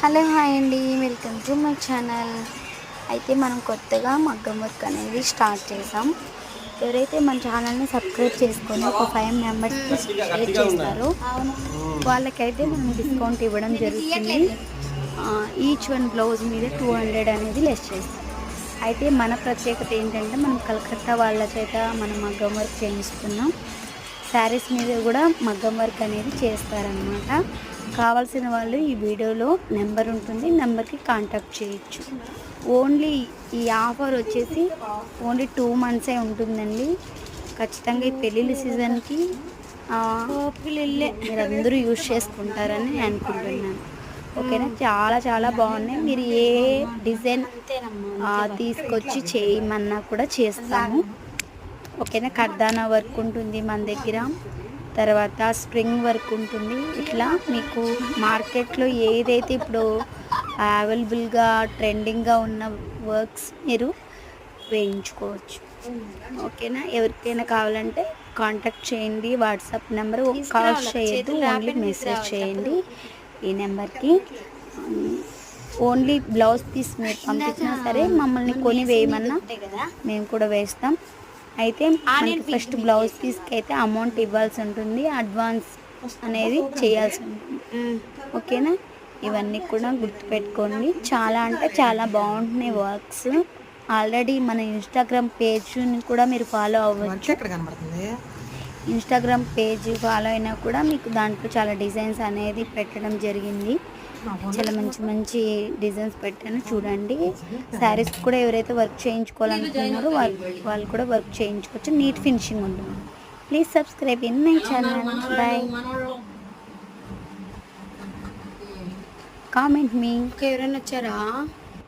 Hello hi అండి welcome to my channel. అయితే మనం కొత్తగా మగ్గం వర్క్ అనేది స్టార్ట్ చేసాం. ఎవరైతే మన ఛానల్ని సబ్స్క్రైబ్ చేసుకొని ఒక ఫైవ్ మెంబర్స్కి షేర్ చేస్తారో వాళ్ళకైతే మనం డిస్కౌంట్ ఇవ్వడం జరుగుతుంది. ఈచ్ వన్ బ్లౌజ్ మీద టూ హండ్రెడ్ అనేది లెస్ చేస్తాం. అయితే మన ప్రత్యేకత ఏంటంటే మనం కలకత్తా వాళ్ళ చేత మనం మగ్గం వర్క్ చేయిస్తున్నాం. శారీస్ మీద కూడా మగ్గం వర్క్ అనేది చేస్తారనమాట కావాల్సిన వాళ్ళు ఈ వీడియోలో నెంబర్ ఉంటుంది నెంబర్కి కాంటాక్ట్ చేయొచ్చు. ఓన్లీ ఈ ఆఫర్ వచ్చేసి ఓన్లీ టూ మంత్సే ఉంటుందండి. ఖచ్చితంగా ఈ పెళ్ళిళ్ళ సీజన్కి మీరందరూ యూజ్ చేసుకుంటారని నేను అనుకుంటున్నాను. ఓకేనా? చాలా చాలా బాగున్నాయి. మీరు ఏ డిజైన్ తీసుకొచ్చి చేయమన్నా కూడా చేస్తాము. ఓకేనా? కర్దానా వర్క్ ఉంటుంది మన దగ్గర. తర్వాత స్ప్రింగ్ వర్క్ ఉంటుంది. ఇట్లా మీకు మార్కెట్లో ఏదైతే ఇప్పుడు అవైలబుల్గా ట్రెండింగ్గా ఉన్న వర్క్స్ మీరు వేయించుకోవచ్చు. ఓకేనా? ఎవరికైనా కావాలంటే కాంటాక్ట్ చేయండి. వాట్సాప్ నెంబర్ కాల్ చేయొద్దు. ఓన్లీ మెసేజ్ చేయండి ఈ నెంబర్కి. ఓన్లీ బ్లౌజ్ పీస్ మీరు పంపించినా సరే మమ్మల్ని కొని వేయమన్నా మేము కూడా వేస్తాం. అయితే ఫస్ట్ బ్లౌజ్ పీస్కి అయితే అమౌంట్ ఇవ్వాల్సి ఉంటుంది. అడ్వాన్స్ అనేది చేయాల్సి ఉంటుంది. ఓకేనా? ఇవన్నీ కూడా గుర్తుపెట్టుకోండి. చాలా అంటే చాలా బాగుంటున్నాయి వర్క్స్. ఆల్రెడీ మన ఇన్స్టాగ్రామ్ పేజ్ని కూడా మీరు ఫాలో అవ్వచ్చు. మంచి ఎక్కడ కనబడుతుంది? ఇన్స్టాగ్రామ్ పేజ్ ఫాలో అయినా కూడా మీకు దాంట్లో చాలా డిజైన్స్ అనేది పెట్టడం జరిగింది. చాలా మంచి మంచి డిజైన్స్ పెట్టాను. చూడండి. శారీస్ కూడా ఎవరైతే వర్క్ చేయించుకోవాలనుకుంటున్నారో వాళ్ళు వాళ్ళు కూడా వర్క్ చేయించుకోవచ్చు. నీట్ ఫినిషింగ్ ఉంటుంది please subscribe in my channel bye comment మీ ఎవరైనా వచ్చారా?